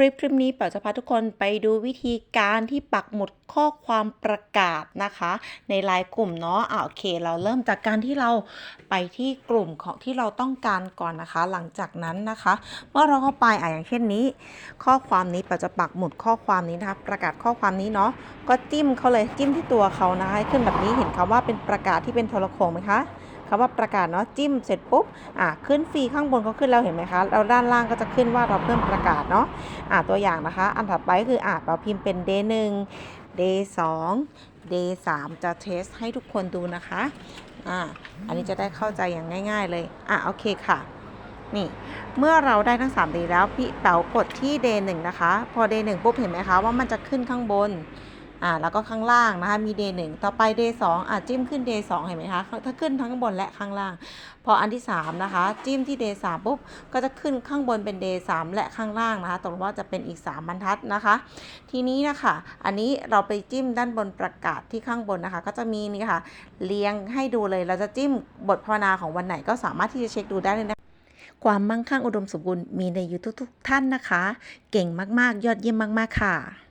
คลิปคลิปนี้เป๋าจะพาทุกคนไปดูวิธีการที่ปักหมุดข้อความประกาศนะคะ ในไลน์กลุ่มเนาะอ่าโอเค เราเริ่มจากการที่เราไปที่กลุ่มของที่เราต้องการก่อนนะคะ หลังจากนั้นนะคะ เมื่อเราเข้าไปอ่าอย่างเช่นนี้ ข้อความนี้เป๋าจะปักหมุดข้อความนี้นะคะ ประกาศข้อความนี้เนาะก็จิ้มเขาเลยจิ้มที่ตัวเขานะคะให้ขึ้นแบบนี้เห็นคำว่าเป็นประกาศที่เป็นโทรโขงไหมคะ คำว่าประกาศเนาะจิ้มเสร็จปุ๊บอ่าขึ้นฟรีข้างบนก็ขึ้นแล้วเห็นไหมคะแล้วด้านล่างก็จะขึ้นว่าเราเพิ่มประกาศเนาะอ่าตัวอย่างนะคะ อันถัดไปคืออ่าเราพิมพ์เป็น day 1 day 2 day 3จะเทสให้ทุกคนดูนะคะอ่าอันนี้จะได้เข้าใจอย่างง่าย ๆ เลยอะโอเคค่ะนี่เมื่อเราได้ทั้ง3 day แล้วพี่เป๋ากดที่ day 1นะคะ พอ day 1ปุ๊บเห็นไหมคะว่ามันจะขึ้นข้างบน อ่าแล้วก็ข้างล่างนะคะมี day 1ต่อไป day 2อะจิ้มขึ้น day 2เห็นไหมคะถ้าขึ้นทั้งบนและข้างล่าง พออันที่ 3 นะคะ จิ้มที่ day 3ปุ๊บก็จะขึ้นข้างบนเป็น day 3และข้างล่างนะคะตกลงว่าจะเป็นอีก 3 บรรทัดนะคะ ทีนี้นะคะอันนี้เราไปจิ้มด้านบนประกาศที่ข้างบนนะคะ ก็จะมีนี่ค่ะเรียงให้ดูเลยเราจะจิ้มบทภาวนาของวันไหนก็สามารถที่จะเช็คดูได้เลยนะคะความมั่งคั่งอุดมสมบูรณ์มีในยูทูบทุกท่านนะคะ เก่งมาก ๆ ยอดเยี่ยมมาก ๆ ค่ะ